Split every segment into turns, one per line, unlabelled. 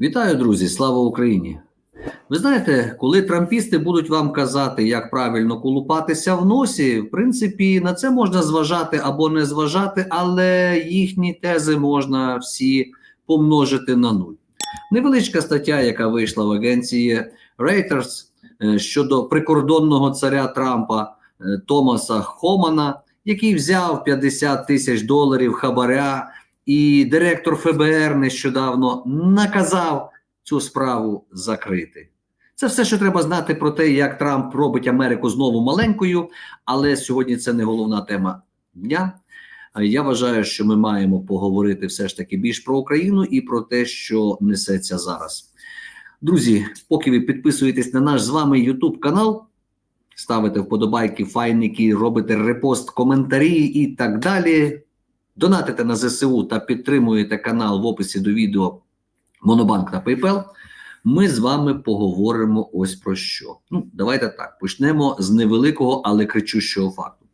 Вітаю, друзі! Слава Україні! Ви знаєте, коли трампісти будуть вам казати, як правильно колупатися в носі, в принципі, на це можна зважати або не зважати, але їхні тези можна всі помножити на нуль. Невеличка стаття, яка вийшла в агенції Reuters е, щодо прикордонного царя Трампа е, Томаса Хомана, який взяв 50 тисяч доларів хабаря, і директор ФБР нещодавно наказав цю справу закрити. Це все, що треба знати про те, як Трамп робить Америку знову маленькою, але сьогодні це не головна тема дня. Я вважаю, що ми маємо поговорити все ж таки більш про Україну і про те, що несеться зараз. Друзі, поки ви підписуєтесь на наш з вами YouTube канал, ставите вподобайки, файники, робите репост, коментарі і так далі. Донатите на ЗСУ та підтримуєте канал в описі до відео Монобанк та PayPal, ми з вами поговоримо ось про що. Ну, давайте так почнемо з невеликого, але кричущого факту.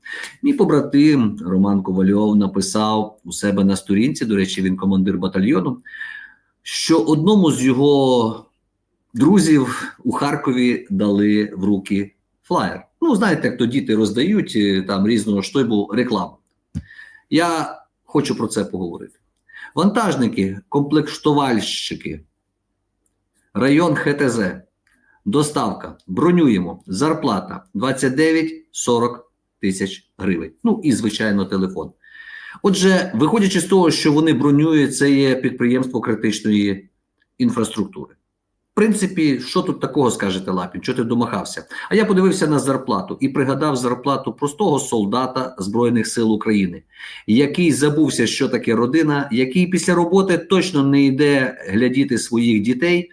Мій побратим Роман Ковальов написав у себе на сторінці, до речі, він командир батальйону, що одному з його друзів у Харкові дали в руки флаєр. Ну, знаєте, як то діти роздають е, там різного штойбу рекламу. Я хочу про це поговорити. Вантажники, комплектувальщики, район ХТЗ, доставка, бронюємо, зарплата 29-40 тисяч гривень. Ну і, звичайно, телефон. Отже, виходячи з того, що вони бронюють, це є підприємство критичної інфраструктури. Принципі, що тут такого скажете Лапін? Що ти домахався? А я подивився на зарплату і пригадав зарплату простого солдата Збройних сил України, який забувся, що таке родина, який після роботи точно не йде глядіти своїх дітей,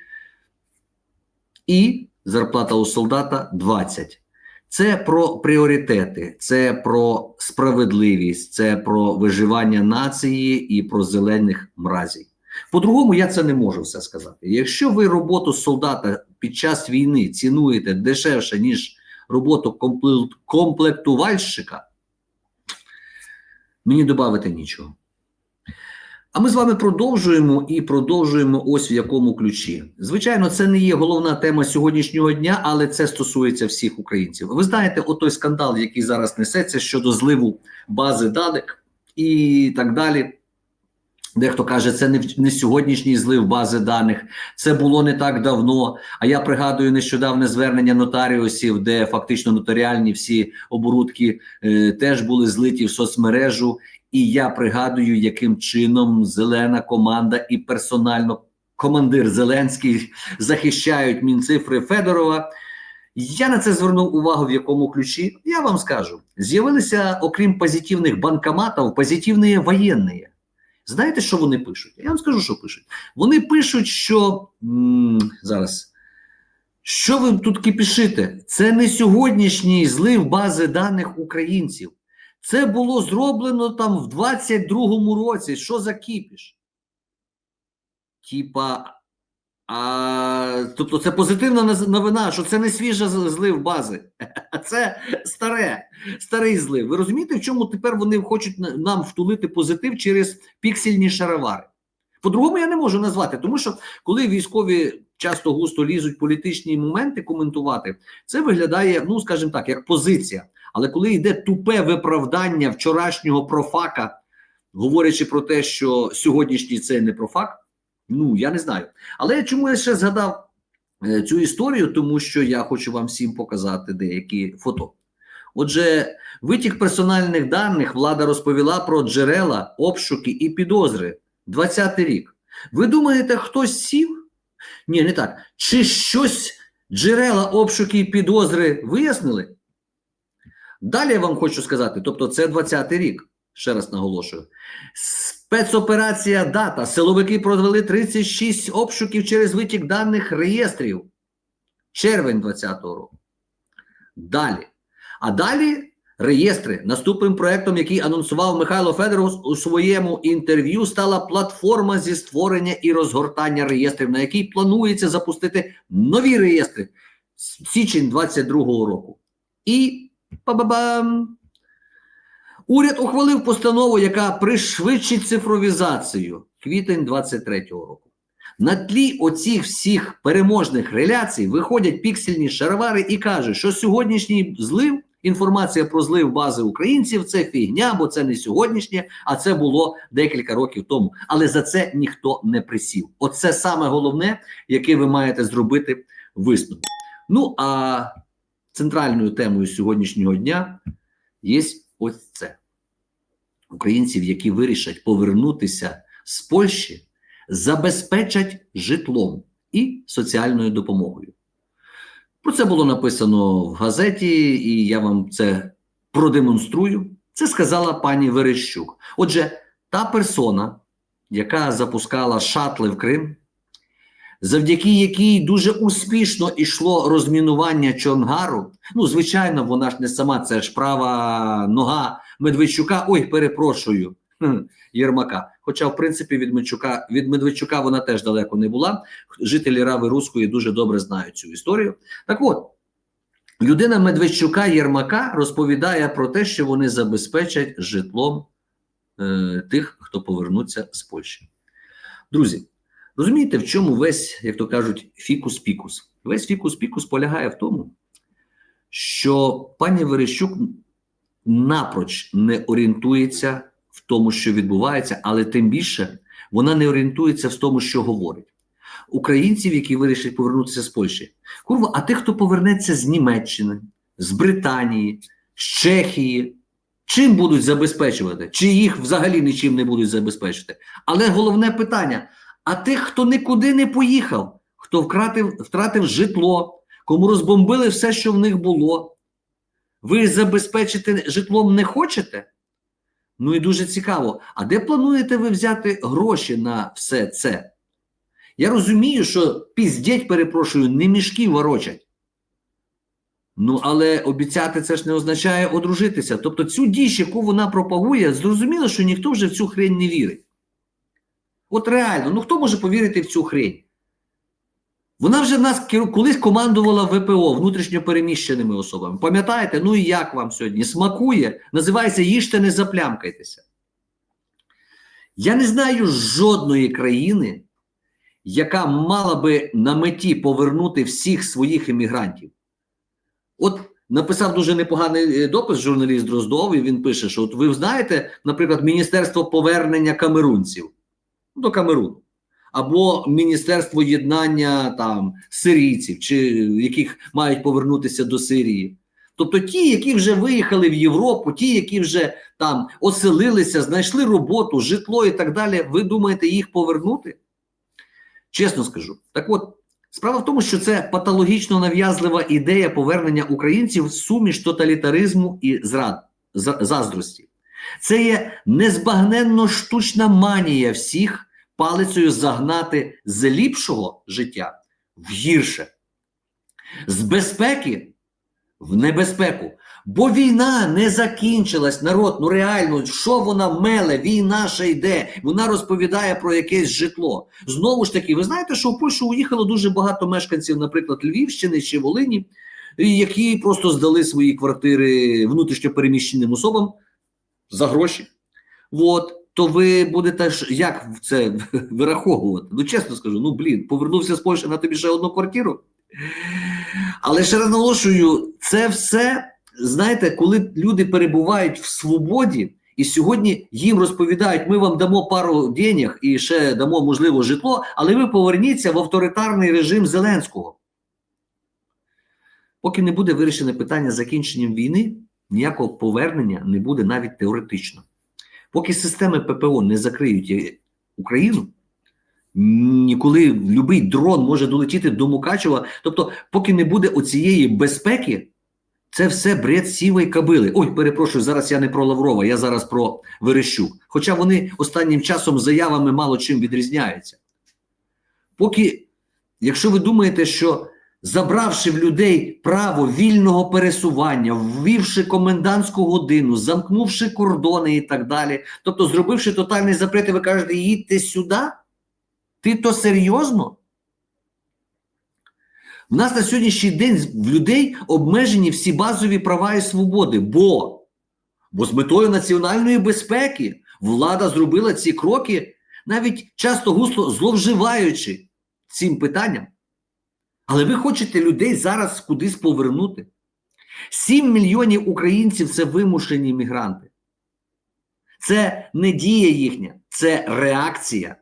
і зарплата у солдата 20. Це про пріоритети, це про справедливість, це про виживання нації і про зелених мразів. По-другому, я це не можу все сказати. Якщо ви роботу солдата під час війни цінуєте дешевше, ніж роботу комплектувальщика, мені додати нічого. А ми з вами продовжуємо і продовжуємо ось в якому ключі. Звичайно, це не є головна тема сьогоднішнього дня, але це стосується всіх українців. Ви знаєте, отой скандал, який зараз несеться щодо зливу бази даних і так далі. Дехто каже, це не не сьогоднішній злив бази даних, це було не так давно. А я пригадую нещодавне звернення нотаріусів, де фактично нотаріальні всі оборудки е, теж були злиті в соцмережу. І я пригадую, яким чином зелена команда і персонально командир Зеленський захищають мінцифри Федорова. Я на це звернув увагу в якому ключі. Я вам скажу: з'явилися, окрім позитивних банкоматів, позитивні воєнні. Знаєте, що вони пишуть? Я вам скажу, що пишуть. Вони пишуть, що зараз. Що ви тут кипішите? Це не сьогоднішній злив бази даних українців. Це було зроблено там в 22-му році. Що за кіпіш? Типа, а, тобто це позитивна новина, що це не свіжа злив бази, а це старе, старий злив. Ви розумієте, в чому тепер вони хочуть нам втулити позитив через піксельні шаровари? По-другому я не можу назвати, тому що коли військові часто густо лізуть політичні моменти коментувати, це виглядає, ну скажімо так, як позиція. Але коли йде тупе виправдання вчорашнього профака, говорячи про те, що сьогоднішній це не профак, ну я не знаю. Але чому я ще згадав е, цю історію? Тому що я хочу вам всім показати деякі фото. Отже, витік персональних даних влада розповіла про джерела, обшуки і підозри. 20-й рік. Ви думаєте, хтось сів? Ні, не так. Чи щось джерела, обшуки і підозри вияснили? Далі я вам хочу сказати: тобто, це 20-й рік, ще раз наголошую. Спецоперація дата. Силовики провели 36 обшуків через витік даних реєстрів. Червень 20-го року. Далі. А далі реєстри. Наступним проектом, який анонсував Михайло Федоров у своєму інтерв'ю, стала платформа зі створення і розгортання реєстрів, на якій планується запустити нові реєстри з січень 22-го року. І Па-ба-бам! Уряд ухвалив постанову, яка пришвидшить цифровізацію квітень 23-го року. На тлі оцих всіх переможних реляцій виходять піксельні шаровари і кажуть, що сьогоднішній злив, інформація про злив бази українців це фігня, бо це не сьогоднішнє, а це було декілька років тому. Але за це ніхто не присів. Оце саме головне, яке ви маєте зробити висновок. Ну а центральною темою сьогоднішнього дня є ось це: українців, які вирішать повернутися з Польщі забезпечать житлом і соціальною допомогою. Про це було написано в газеті, і я вам це продемонструю. Це сказала пані Верещук. Отже, та персона, яка запускала шатли в Крим, завдяки якій дуже успішно йшло розмінування Чонгару. Ну, звичайно, вона ж не сама, це ж права нога Медведчука. Ой, перепрошую. Єрмака. Хоча, в принципі, від Медведчука, від Медведчука вона теж далеко не була. Жителі Рави Руської дуже добре знають цю історію. Так от, людина Медведчука Єрмака розповідає про те, що вони забезпечать житлом е, тих, хто повернуться з Польщі. Друзі, розумієте, в чому весь, як то кажуть, фікус-пікус? Весь фікус-пікус полягає в тому, що пані Верещук напроч не орієнтується в тому, що відбувається, але тим більше вона не орієнтується в тому, що говорить. Українців, які вирішать повернутися з Польщі. Курва, а тих, хто повернеться з Німеччини, з Британії, з Чехії, чим будуть забезпечувати? Чи їх взагалі нічим не будуть забезпечити? Але головне питання: а тих, хто нікуди не поїхав, хто втратив, втратив житло, кому розбомбили все, що в них було, ви забезпечити житлом не хочете? Ну і дуже цікаво. А де плануєте ви взяти гроші на все це? Я розумію, що піздять, перепрошую, не мішки ворочать. Ну, але обіцяти це ж не означає одружитися. Тобто цю діч, яку вона пропагує, зрозуміло, що ніхто вже в цю хрень не вірить. От реально, ну хто може повірити в цю хрень? Вона вже в нас колись командувала ВПО внутрішньо переміщеними особами. Пам'ятаєте? Ну і як вам сьогодні? Смакує, називається їжте, не заплямкайтеся. Я не знаю жодної країни, яка мала би на меті повернути всіх своїх іммігрантів. От написав дуже непоганий е, допис журналіст Дроздов, і він пише, що от ви знаєте, наприклад, Міністерство повернення камерунців до Камеруну або Міністерство єднання там сирійців, чи яких мають повернутися до Сирії. Тобто ті, які вже виїхали в Європу, ті, які вже там оселилися, знайшли роботу, житло і так далі, ви думаєте їх повернути? Чесно скажу. Так от, справа в тому, що це патологічно нав'язлива ідея повернення українців в суміш тоталітаризму і зрад, заздрості. Це є незбагненно штучна манія всіх палицею загнати з ліпшого життя в гірше, з безпеки в небезпеку. Бо війна не закінчилась, народ. Ну реально, що вона меле? Війна ще йде. Вона розповідає про якесь житло. Знову ж таки, ви знаєте, що в Польщу уїхало дуже багато мешканців, наприклад, Львівщини чи Волині, які просто здали свої квартири внутрішньо переміщеним особам за гроші. От, то ви будете ж як це вираховувати? Ну, чесно скажу, ну блін, повернувся з Польщі на тобі ще одну квартиру. Але ще раз наголошую, це все, знаєте, коли люди перебувають в свободі, і сьогодні їм розповідають, ми вам дамо пару денег і ще дамо, можливо, житло, але ви поверніться в авторитарний режим Зеленського. Поки не буде вирішене питання закінченням війни, ніякого повернення не буде навіть теоретично. Поки системи ППО не закриють е, Україну, ніколи будь-який дрон може долетіти до Мукачева. Тобто, поки не буде оцієї безпеки, це все бред сівої кабили. Ой, перепрошую, зараз я не про Лаврова, я зараз про Верещук. Хоча вони останнім часом заявами мало чим відрізняються. Поки, якщо ви думаєте, що забравши в людей право вільного пересування, ввівши комендантську годину, замкнувши кордони і так далі, тобто зробивши тотальний запрет, і ви кажете, їдьте сюди. Ти то серйозно? В нас на сьогоднішній день в людей обмежені всі базові права і свободи. Бо, бо з метою національної безпеки влада зробила ці кроки, навіть часто густо зловживаючи цим питанням. Але ви хочете людей зараз кудись повернути. 7 мільйонів українців це вимушені мігранти. Це не дія їхня, це реакція.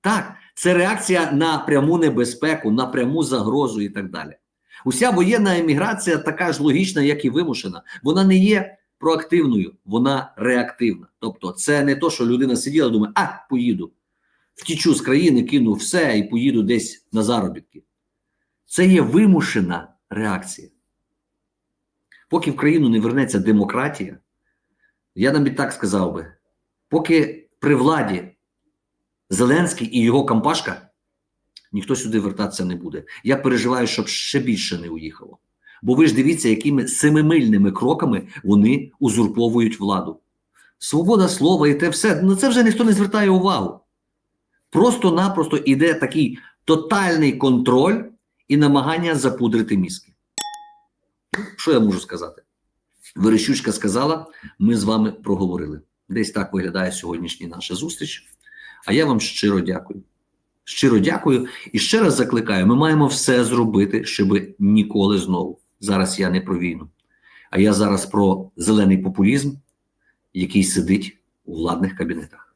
Так, це реакція на пряму небезпеку, на пряму загрозу і так далі. Уся воєнна еміграція така ж логічна, як і вимушена. Вона не є проактивною, вона реактивна. Тобто, це не то, що людина сиділа думає, а поїду, втічу з країни, кину все і поїду десь на заробітки. Це є вимушена реакція. Поки в країну не вернеться демократія, я навіть так сказав би, поки при владі Зеленський і його компашка, ніхто сюди вертатися не буде. Я переживаю, щоб ще більше не уїхало. Бо ви ж дивіться, якими семимильними кроками вони узурповують владу. Свобода слова і те все. На це вже ніхто не звертає увагу. Просто-напросто іде такий тотальний контроль і намагання запудрити мізки. Що я можу сказати? Верещучка сказала, ми з вами проговорили. Десь так виглядає сьогоднішня наша зустріч. А я вам щиро дякую. Щиро дякую і ще раз закликаю: ми маємо все зробити, щоб ніколи знову. Зараз я не про війну, а я зараз про зелений популізм, який сидить у владних кабінетах.